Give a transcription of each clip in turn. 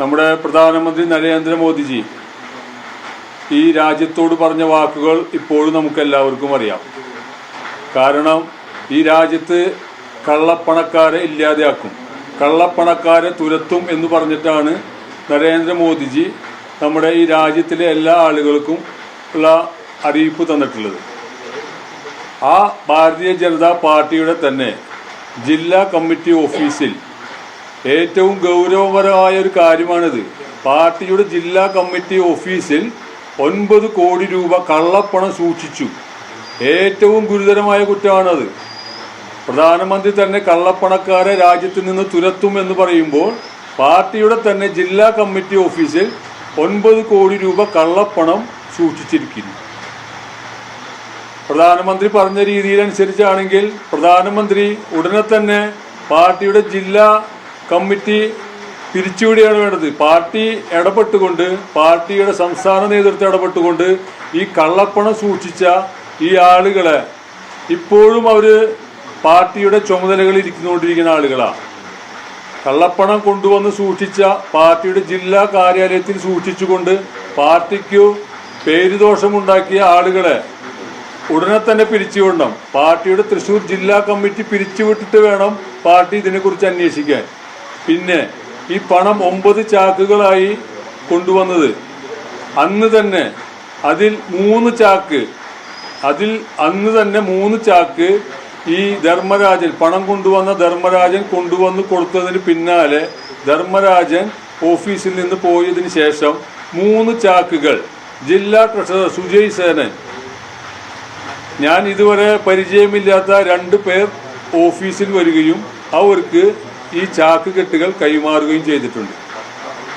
നമ്മുടെ പ്രധാനമന്ത്രി നരേന്ദ്രമോദിജി ഈ രാജ്യത്തോട് പറഞ്ഞ വാക്കുകൾ ഇപ്പോഴും നമുക്ക് എല്ലാവർക്കും അറിയാം. കാരണം ഈ രാജ്യത്ത് കള്ളപ്പണക്കാരെ ഇല്ലാതെയാക്കും. കള്ളപ്പണക്കാരെ തുരത്തും എന്ന് പറഞ്ഞിട്ടാണ് നരേന്ദ്രമോദിജി നമ്മുടെ ഈ രാജ്യത്തിലെ എല്ലാ ആളുകൾക്കും ഉള്ള അറിയിപ്പ് തന്നിട്ടുള്ളത്. ആ ഭാരതീയ ജനതാ പാർട്ടിയുടെ തന്നെ ജില്ലാ കമ്മിറ്റി ഓഫീസിൽ ഏറ്റവും ഗൗരവപരമായ ഒരു കാര്യമാണിത്. പാർട്ടിയുടെ ജില്ലാ കമ്മിറ്റി ഓഫീസിൽ ഒൻപത് കോടി രൂപ കള്ളപ്പണം സൂക്ഷിച്ചു. ഏറ്റവും ഗുരുതരമായ കുറ്റമാണത്. പ്രധാനമന്ത്രി തന്നെ കള്ളപ്പണക്കാരെ രാജ്യത്ത് നിന്ന് തുരത്തും എന്ന് പറയുമ്പോൾ പാർട്ടിയുടെ തന്നെ ജില്ലാ കമ്മിറ്റി ഓഫീസിൽ ഒൻപത് കോടി രൂപ കള്ളപ്പണം സൂക്ഷിച്ചിരിക്കുന്നു. പ്രധാനമന്ത്രി പറഞ്ഞ രീതിയിലനുസരിച്ചാണെങ്കിൽ പ്രധാനമന്ത്രി ഉടനെ തന്നെ പാർട്ടിയുടെ ജില്ലാ കമ്മിറ്റി പിരിച്ചുവിടുകയാണ് വേണ്ടത്. പാർട്ടി ഇടപെട്ടുകൊണ്ട് പാർട്ടിയുടെ സംസ്ഥാന നേതൃത്വം ഇടപെട്ടുകൊണ്ട് ഈ കള്ളപ്പണം സൂക്ഷിച്ച ഈ ആളുകളെ ഇപ്പോഴും അവർ പാർട്ടിയുടെ ചുമതലകളിൽ ഇരിക്കുന്നുകൊണ്ടിരിക്കുന്ന ആളുകളാണ് കള്ളപ്പണം കൊണ്ടുവന്ന് സൂക്ഷിച്ച പാർട്ടിയുടെ ജില്ലാ കാര്യാലയത്തിൽ സൂക്ഷിച്ചുകൊണ്ട് പാർട്ടിക്കു പേരുദോഷമുണ്ടാക്കിയ ആളുകളെ ഉടനെ തന്നെ പിരിച്ചുവിടണം. പാർട്ടിയുടെ തൃശൂർ ജില്ലാ കമ്മിറ്റി പിരിച്ചുവിട്ടിട്ട് വേണം പാർട്ടി ഇതിനെക്കുറിച്ച് അന്വേഷിക്കാൻ. പിന്നെ ഈ പണം ഒമ്പത് ചാക്കുകളായി കൊണ്ടുവന്നത്. അന്ന് തന്നെ അതിൽ മൂന്ന് ചാക്ക് അതിൽ അന്ന് തന്നെ മൂന്ന് ചാക്ക് ഈ ധർമ്മരാജൻ പണം കൊണ്ടുവന്ന ധർമ്മരാജൻ കൊണ്ടുവന്ന് കൊടുത്തതിന് പിന്നാലെ ധർമ്മരാജൻ ഓഫീസിൽ നിന്ന് പോയതിന് ശേഷം മൂന്ന് ചാക്കുകൾ. ജില്ലാ ട്രഷറർ സുജയ് സേനൻ. ഞാൻ ഇതുവരെ പരിചയമില്ലാത്ത രണ്ട് പേർ ഓഫീസിൽ വരികയും അവർക്ക് ഈ ചാക്ക് കെട്ടുകൾ കൈമാറുകയും ചെയ്തിട്ടുണ്ട്.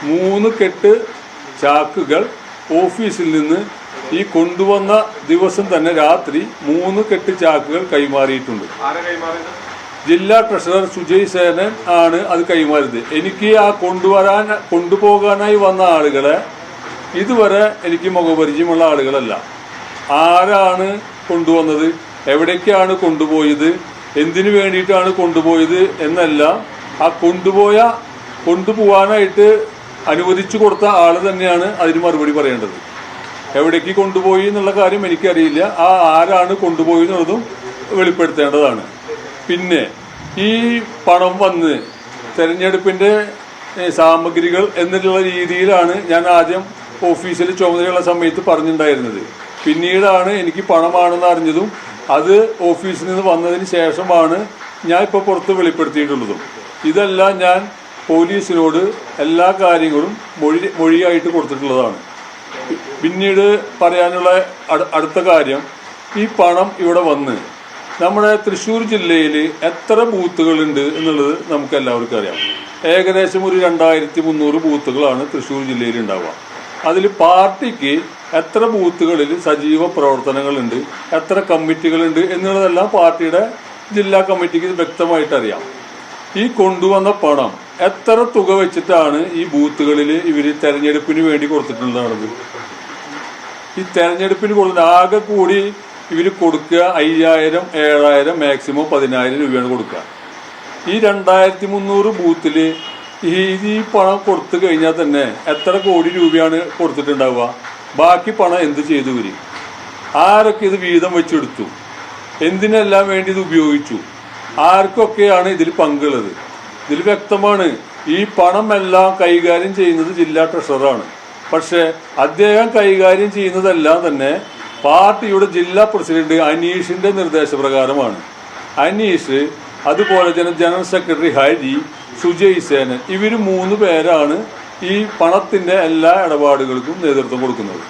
മൂന്ന് കെട്ട് ചാക്കുകൾ ഓഫീസിൽ നിന്ന് ഈ കൊണ്ടുവന്ന ദിവസം തന്നെ രാത്രി മൂന്ന് കെട്ട് ചാക്കുകൾ കൈമാറിയിട്ടുണ്ട്. ജില്ലാ ട്രഷറർ സുജയ് സേനൻ ആണ് അത് കൈമാറിയത്. എനിക്ക് ആ കൊണ്ടുവരാൻ കൊണ്ടുപോകാനായി വന്ന ആളുകളെ ഇതുവരെ എനിക്ക് മുഖപരിചയമുള്ള ആളുകളല്ല. ആരാണ് കൊണ്ടുവന്നത്? എവിടേക്കാണ് കൊണ്ടുപോയത്? എന്തിനു വേണ്ടിയിട്ടാണ് കൊണ്ടുപോയത്? എന്നെല്ലാം ആ കൊണ്ടുപോയ കൊണ്ടുപോകാനായിട്ട് അനുവദിച്ചു കൊടുത്ത ആൾ തന്നെയാണ് അതിന് മറുപടി പറയേണ്ടത്. എവിടേക്ക് കൊണ്ടുപോയി എന്നുള്ള കാര്യം എനിക്കറിയില്ല. ആ ആരാണ് കൊണ്ടുപോയി എന്നുള്ളതും വെളിപ്പെടുത്തേണ്ടതാണ്. പിന്നെ ഈ പണം വന്ന് തെരഞ്ഞെടുപ്പിന്റെ സാമഗ്രികൾ എന്നുള്ള രീതിയിലാണ് ഞാൻ ആദ്യം ഓഫീസിൽ ചുമതലയുള്ള സമയത്ത് പറഞ്ഞിട്ടുണ്ടായിരുന്നത്. പിന്നീടാണ് എനിക്ക് പണമാണെന്ന് അറിഞ്ഞതും അത് ഓഫീസിൽ നിന്ന് വന്നതിന് ശേഷമാണ് ഞാൻ ഇപ്പോൾ പുറത്ത് വെളിപ്പെടുത്തിയിട്ടുള്ളതും. ഇതെല്ലാം ഞാൻ പോലീസിനോട് എല്ലാ കാര്യങ്ങളും മൊഴി മൊഴിയായിട്ട് കൊടുത്തിട്ടുള്ളതാണ്. പിന്നീട് പറയാനുള്ള അടുത്ത കാര്യം ഈ പണം ഇവിടെ വന്ന് നമ്മുടെ തൃശ്ശൂർ ജില്ലയിൽ എത്ര ബൂത്തുകളുണ്ട് എന്നുള്ളത് നമുക്ക് എല്ലാവർക്കും അറിയാം. ഏകദേശം ഒരു രണ്ടായിരത്തി മുന്നൂറ് ബൂത്തുകളാണ് തൃശ്ശൂർ ജില്ലയിൽ ഉണ്ടാവുക. അതിൽ പാർട്ടിക്ക് എത്ര ബൂത്തുകളിൽ സജീവ പ്രവർത്തനങ്ങളുണ്ട് എത്ര കമ്മിറ്റികളുണ്ട് എന്നുള്ളതെല്ലാം പാർട്ടിയുടെ ജില്ലാ കമ്മിറ്റിക്ക് വ്യക്തമായിട്ട് അറിയാം. ഈ കൊണ്ടുവന്ന പണം എത്ര തുക വെച്ചിട്ടാണ് ഈ ബൂത്തുകളിൽ ഇവർ തെരഞ്ഞെടുപ്പിന് വേണ്ടി കൊടുത്തിട്ടുള്ളത് ഈ തെരഞ്ഞെടുപ്പിന് കൊടുത്ത ആകെ കൂടി ഇവർ കൊടുക്കുക അയ്യായിരം ഏഴായിരം മാക്സിമം പതിനായിരം രൂപയാണ് കൊടുക്കുക. ഈ രണ്ടായിരത്തി മുന്നൂറ് ബൂത്തിൽ ഈ ഈ പണം കൊടുത്തു കഴിഞ്ഞാൽ തന്നെ എത്ര കോടി രൂപയാണ് കൊടുത്തിട്ടുണ്ടാവുക? ബാക്കി പണം എന്ത് ചെയ്തു ഇവർ? ആരൊക്കെ ഇത് വീതം വെച്ചെടുത്തു? എന്തിനെല്ലാം വേണ്ടി ഇത് ഉപയോഗിച്ചു? ആർക്കൊക്കെയാണ് ഇതിൽ പങ്കുള്ളത്? ഇതിൽ വ്യക്തമാണ് ഈ പണം എല്ലാം കൈകാര്യം ചെയ്യുന്നത് ജില്ലാ ട്രഷററാണ്. പക്ഷേ അദ്ദേഹം കൈകാര്യം ചെയ്യുന്നതെല്ലാം തന്നെ പാർട്ടിയുടെ ജില്ലാ പ്രസിഡന്റ് അനീഷിന്റെ നിർദ്ദേശപ്രകാരമാണ്. അനീഷ് അതുപോലെ തന്നെ ജനറൽ സെക്രട്ടറി ഹരി സുജയ് സേനൻ ഇവർ മൂന്ന് പേരാണ് ഈ പണത്തിന്റെ എല്ലാ ഇടപാടുകൾക്കും നേതൃത്വം കൊടുക്കുന്നത്.